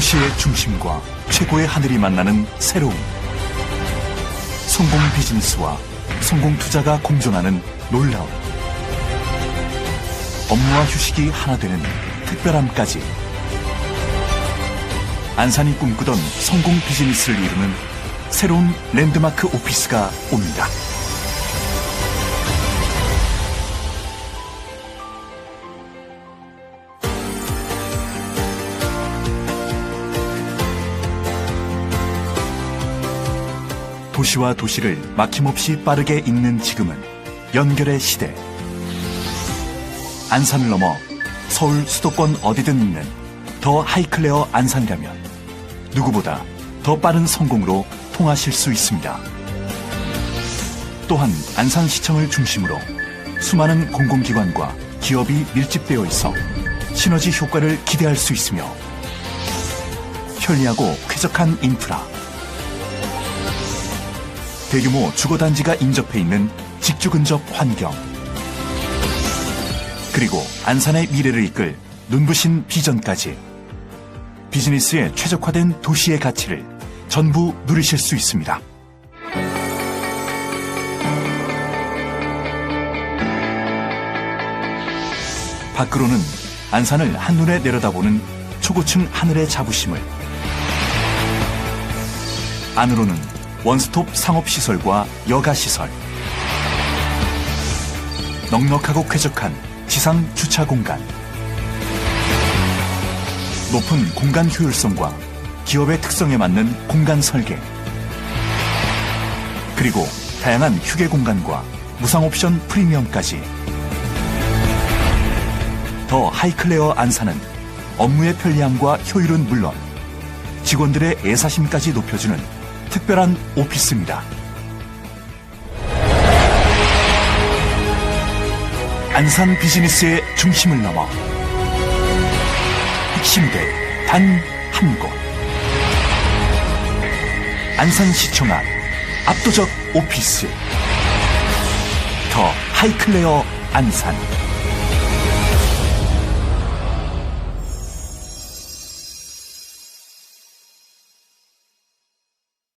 도시의 중심과 최고의 하늘이 만나는 새로움. 성공 비즈니스와 성공 투자가 공존하는 놀라움. 업무와 휴식이 하나 되는 특별함까지. 안산이 꿈꾸던 성공 비즈니스를 이루는 새로운 랜드마크 오피스가 옵니다. 도시와 도시를 막힘없이 빠르게 잇는 지금은 연결의 시대. 안산을 넘어 서울 수도권 어디든 있는 더 하이클레어 안산이라면 누구보다 더 빠른 성공으로 통하실 수 있습니다. 또한 안산시청을 중심으로 수많은 공공기관과 기업이 밀집되어 있어 시너지 효과를 기대할 수 있으며 편리하고 쾌적한 인프라 대규모 주거단지가 인접해 있는 직주 근접 환경. 그리고 안산의 미래를 이끌 눈부신 비전까지. 비즈니스에 최적화된 도시의 가치를 전부 누리실 수 있습니다. 밖으로는 안산을 한눈에 내려다보는 초고층 하늘의 자부심을. 안으로는 원스톱 상업시설과 여가시설. 넉넉하고 쾌적한 지상 주차 공간. 높은 공간 효율성과 기업의 특성에 맞는 공간 설계. 그리고 다양한 휴게 공간과 무상 옵션 프리미엄까지. 더 하이클레어 안산은 업무의 편리함과 효율은 물론 직원들의 애사심까지 높여주는 특별한 오피스입니다. 안산 비즈니스의 중심을 넘어 핵심대 단 한 곳. 안산시청 앞 압도적 오피스. 더 하이클레어 안산.